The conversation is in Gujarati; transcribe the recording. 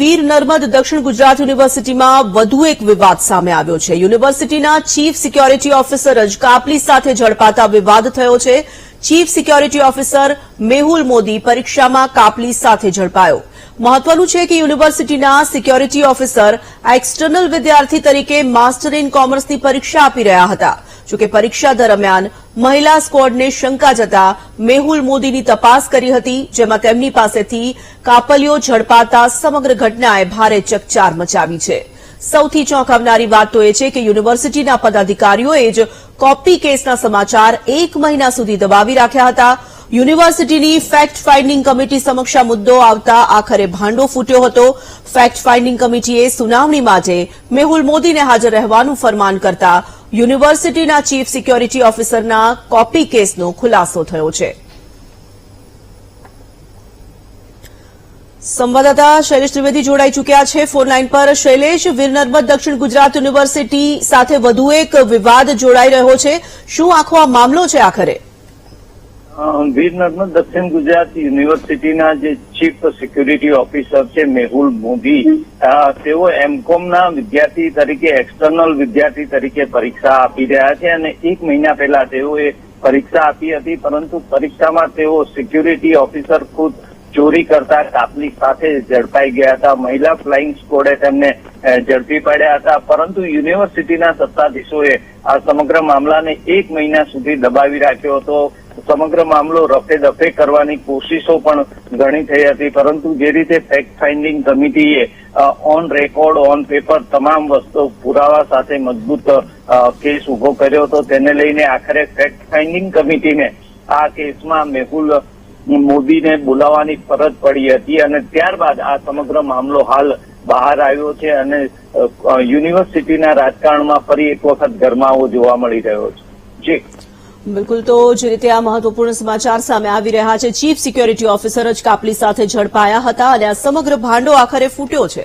વીર નર્મદ દક્ષિણ ગુજરાત યુનિવર્સિટીમાં વધુ એક વિવાદ સામે આવ્યો છે. યુનિવર્સિટીના ચીફ સિક્યોરિટી ઓફિસર જ કાપલી સાથે ઝડપાતા વિવાદ થયો છે. Chief security officer Mehul Modi પરીક્ષામાં કાપલી સાથે ઝડપાયો. મહત્વનું છે કે યુનિવર્સિટીના સિક્યોરિટી ઓફિસર આ એક્સટર્નલ વિદ્યાર્થી તરીકે માસ્ટર ઇન કોમર્સની પરીક્ષા આપી રહ્યા હતા. જોકે પરીક્ષા દરમિયાન મહિલા સ્કોડને શંકા જતા મેહુલ મોદીની તપાસ કરી હતી, જેમાં તેમની પાસેથી કાપલીઓ ઝડપાતા સમગ્ર ઘટનાએ ભારે ચકચાર મચાવી છે. સૌથી ચોંકાવનારી વાત તો એ છે કે યુનિવર્સિટીના પદાધિકારીઓએ જ કોપી કેસના સમાચાર એક મહિના સુધી દબાવી રાખ્યા હતા. યુનિવર્સિટીની ફેક્ટ ફાઇન્ડિંગ કમિટી સમક્ષ મુદ્દો આવતા આખરે ભાંડો ફૂટ્યો હતો. ફેક્ટ ફાઇન્ડિંગ કમિટીએ સુનાવણી માટે મેહુલ મોદીને હાજર રહેવાનું ફરમાન કરતા યુનિવર્સિટીના ચીફ સિક્યોરિટી ઓફિસરના કોપી કેસનો ખુલાસો થયો છે. સંવાદદાતા શૈલેષ ત્રિવેદી જોડાઈ ચૂક્યા છે. ફોનલાઈન પર શૈલેષ વીર નર્મદ દક્ષિણ ગુજરાત યુનિવર્સિટી સાથે વધુ એક વિવાદ જોડાઈ રહ્યો છે. શું આખો આ મામલો છે આખરે? અ, વીર નર્મદ દક્ષિણ ગુજરાત યુનિવર્સિટીના જે ચીફ સિક્યુરિટી ઓફિસર છે મેહુલ મોદી તેઓ એમકોમના વિદ્યાર્થી તરીકે એક્સટર્નલ વિદ્યાર્થી તરીકે પરીક્ષા આપી રહ્યા છે અને એક મહિના પહેલા તેઓએ પરીક્ષા આપી હતી પરંતુ પરીક્ષામાં તેઓ સિક્યુરિટી ઓફિસર ખુદ ચોરી કરતા કાપલી સાથે ઝડપાઈ ગયા હતા. મહિલા ફ્લાઇંગ સ્કોડે તેમને ઝડપી પાડ્યા હતા પરંતુ યુનિવર્સિટીના સત્તાધીશોએ આ સમગ્ર મામલાને એક મહિના સુધી દબાવી રાખ્યો હતો. સમગ્ર મામલો રફે દફે કરવાની કોશિશો પણ ઘણી થઈ હતી, પરંતુ જે રીતે ફેક્ટ ફાઇન્ડિંગ કમિટીએ ઓન રેકોર્ડ ઓન પેપર તમામ વસ્તુ પુરાવા સાથે મજબૂત કેસ ઊભો કર્યો હતો. તેને લઈને આખરે ફેક્ટ ફાઇન્ડિંગ કમિટીને આ કેસમાં મેહુલ મોદીને બોલાવવાની ફરજ પડી હતી અને ત્યારબાદ આ સમગ્ર મામલો હાલ બહાર આવ્યો છે અને યુનિવર્સિટીના રાજકારણમાં ફરી એક વખત ગરમાવો જોવા મળી રહ્યો છે. જી. બિલકુલ. તો જે રીતે આ મહત્વપૂર્ણ સમાચાર સામે આવી રહ્યા છે, ચીફ સિક્યોરિટી ઓફિસર જ કાપલી સાથે ઝડપાયા હતા અને આ સમગ્ર ભાંડો આખરે ફૂટ્યો છે.